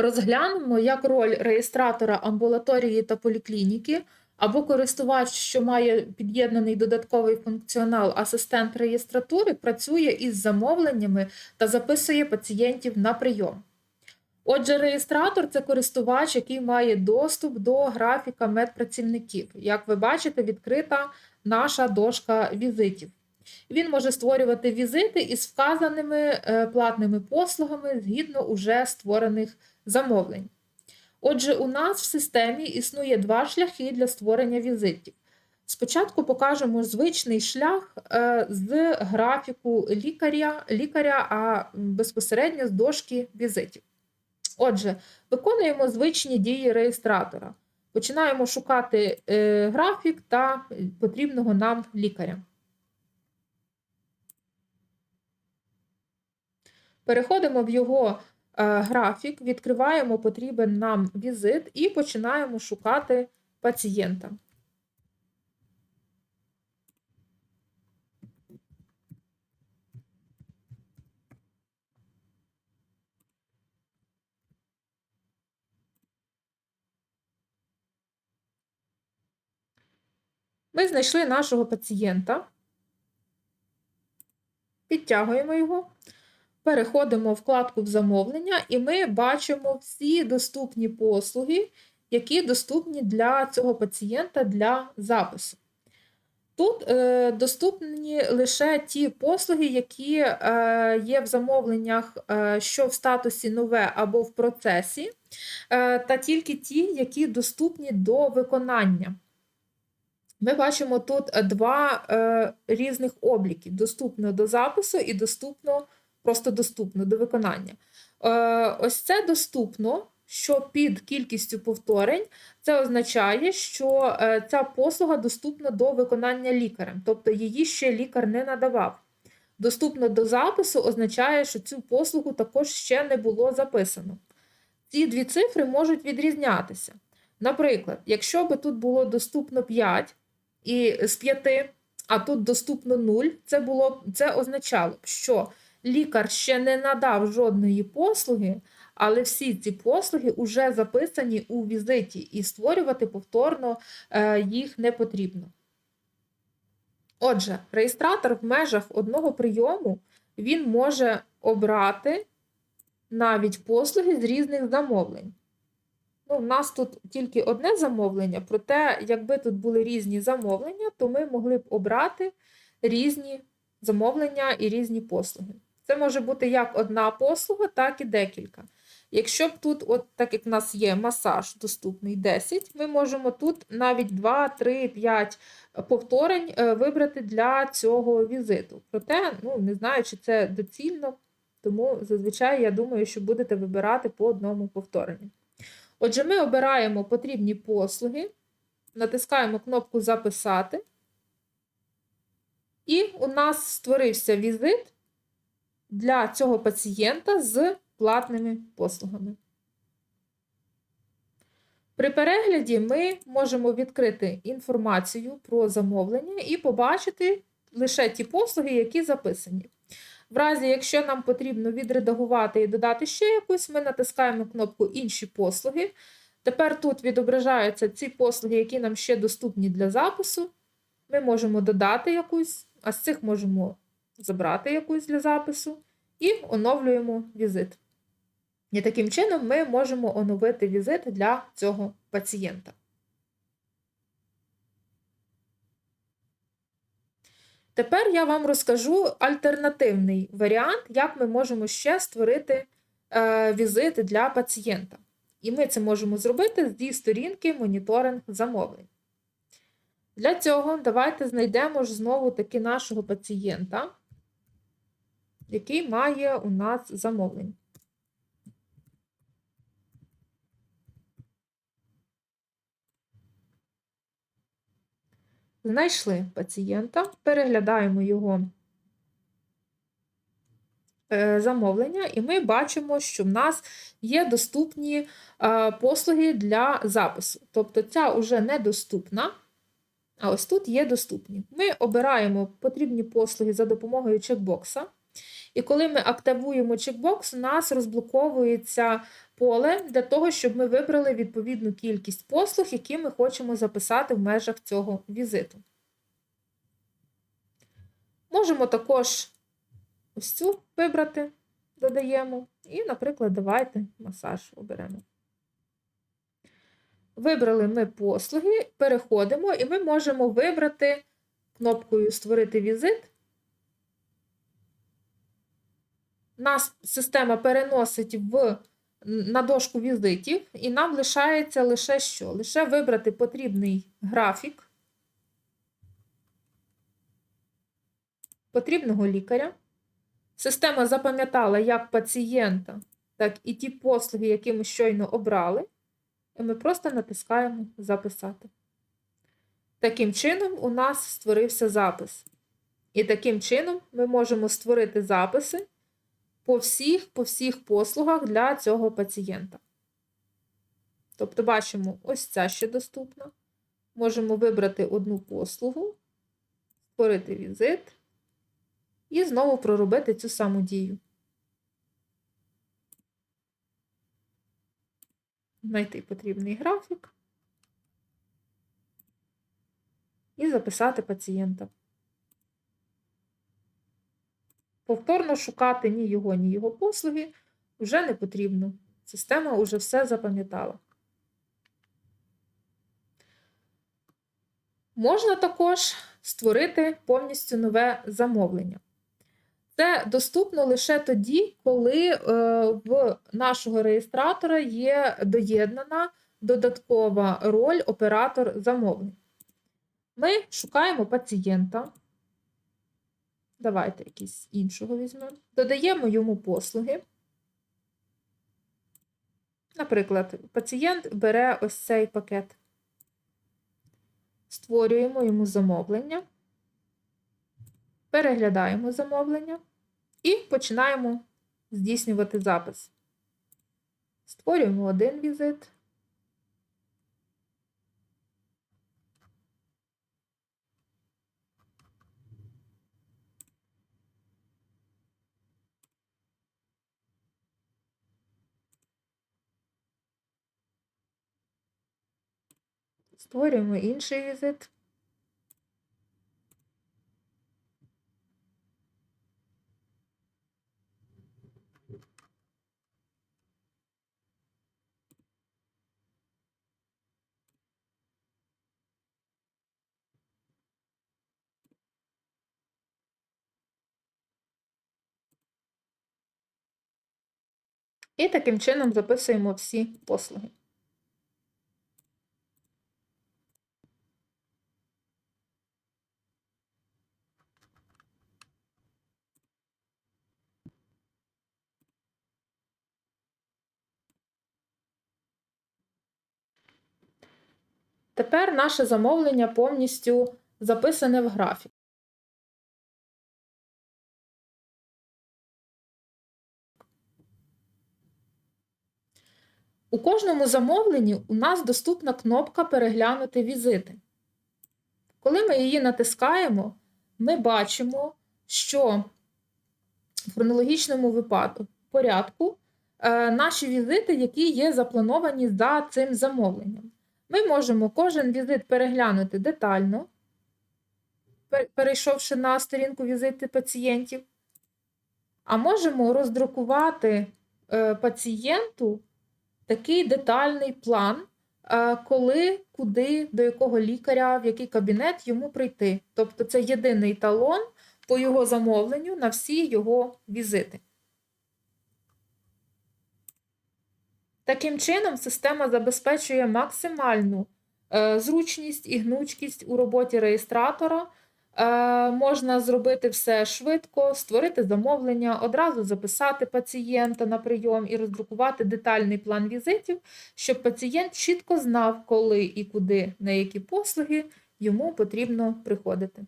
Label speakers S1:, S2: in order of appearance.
S1: Розглянемо, як роль реєстратора амбулаторії та поліклініки або користувач, що має під'єднаний додатковий функціонал асистент реєстратури, працює із замовленнями та записує пацієнтів на прийом. Отже, реєстратор це користувач, який має доступ до графіка медпрацівників. Як ви бачите, відкрита наша дошка візитів. Він може створювати візити із вказаними е, платними послугами згідно уже створених замовлень. Отже, у нас в системі існує два шляхи для створення візитів. Спочатку покажемо звичний шлях е, з графіку лікаря, лікаря, а безпосередньо з дошки візитів. Отже, виконуємо звичні дії реєстратора. Починаємо шукати е, графік та потрібного нам лікаря. Переходимо в його графік, відкриваємо потрібен нам візит і починаємо шукати пацієнта. Ми знайшли нашого пацієнта, підтягуємо його, переходимо в вкладку в замовлення, і ми бачимо всі доступні послуги, які доступні для цього пацієнта для запису. Тут е, доступні лише ті послуги, які е, є в замовленнях, е, що в статусі нове або в процесі, е, та тільки ті, які доступні до виконання. Ми бачимо тут два е, різних обліки: доступно до запису і доступно, просто доступно до виконання. Е, Ось це доступно, що під кількістю повторень, це означає, що е, ця послуга доступна до виконання лікарем, тобто її ще лікар не надавав. Доступно до запису означає, що цю послугу також ще не було записано. Ці дві цифри можуть відрізнятися. Наприклад, якщо би тут було доступно 5, і з 5, а тут доступно 0, це було, це означало б, що лікар ще не надав жодної послуги, але всі ці послуги вже записані у візиті, і створювати повторно е, їх не потрібно. Отже, реєстратор в межах одного прийому він може обрати навіть послуги з різних замовлень. Ну, У нас тут тільки одне замовлення, проте, якби тут були різні замовлення, то ми могли б обрати різні замовлення і різні послуги. Це може бути як одна послуга, так і декілька. Якщо б тут, от так як в нас є масаж доступний 10, ми можемо тут навіть 2, 3, 5 повторень е, вибрати для цього візиту. Проте, ну, не знаю, чи це доцільно, тому зазвичай я думаю, що будете вибирати по одному повторенню. Отже, ми обираємо потрібні послуги, натискаємо кнопку Записати, і у нас створився візит для цього пацієнта з платними послугами. При перегляді ми можемо відкрити інформацію про замовлення і побачити лише ті послуги, які записані. В разі, якщо нам потрібно відредагувати і додати ще якусь, ми натискаємо кнопку Інші послуги. Тепер тут відображаються ці послуги, які нам ще доступні для запису. Ми можемо додати якусь, а з цих можемо забрати якусь для запису, і оновлюємо візит. І таким чином ми можемо оновити візит для цього пацієнта. Тепер я вам розкажу альтернативний варіант, як ми можемо ще створити е, візити для пацієнта. І ми це можемо зробити зі сторінки моніторинг замовлень. Для цього давайте знайдемо ж знову таки нашого пацієнта, який має у нас замовлення. Знайшли пацієнта, переглядаємо його е, замовлення, і ми бачимо, що в нас є доступні е, послуги для запису. Тобто ця вже недоступна, а ось тут є доступні. Ми обираємо потрібні послуги за допомогою чекбокса. І коли ми активуємо чекбокс, у нас розблоковується поле для того, щоб ми вибрали відповідну кількість послуг, які ми хочемо записати в межах цього візиту. Можемо також ось цю вибрати, додаємо. І, наприклад, давайте масаж оберемо. Вибрали ми послуги, переходимо, і ми можемо вибрати кнопкою Створити візит. Нас система переносить в, на дошку візитів, і нам лишається лише що? Лише вибрати потрібний графік потрібного лікаря. Система запам'ятала як пацієнта, так і ті послуги, які ми щойно обрали. І ми просто натискаємо Записати. Таким чином, у нас створився запис. І таким чином ми можемо створити записи по всіх, по всіх послугах для цього пацієнта. Тобто, бачимо, ось ця ще доступна. Можемо вибрати одну послугу, створити візит і знову проробити цю саму дію. Знайти потрібний графік і записати пацієнта. Повторно шукати ні його, ні його послуги вже не потрібно. Система вже все запам'ятала. Можна також створити повністю нове замовлення. Це доступно лише тоді, коли е, в нашого реєстратора є доєднана додаткова роль оператор замовлень. Ми шукаємо пацієнта. Давайте якийсь іншого візьмемо. Додаємо йому послуги. Наприклад, пацієнт бере ось цей пакет. Створюємо йому замовлення, переглядаємо замовлення і починаємо здійснювати запис. Створюємо один візит. Створюємо інший візит. І таким чином записуємо всі послуги. Тепер наше замовлення повністю записане в графік. У кожному замовленні у нас доступна кнопка Переглянути візити. Коли ми її натискаємо, ми бачимо, що в хронологічному випадку порядку е, наші візити, які є заплановані за цим замовленням. Ми можемо кожен візит переглянути детально, перейшовши на сторінку візити пацієнтів, а можемо роздрукувати е, пацієнту такий детальний план, е, коли, куди, до якого лікаря, в який кабінет йому прийти. Тобто це єдиний талон по його замовленню на всі його візити. Таким чином, система забезпечує максимальну е, зручність і гнучкість у роботі реєстратора. Е, можна зробити все швидко, створити замовлення, одразу записати пацієнта на прийом і роздрукувати детальний план візитів, щоб пацієнт чітко знав, коли і куди, на які послуги йому потрібно приходити.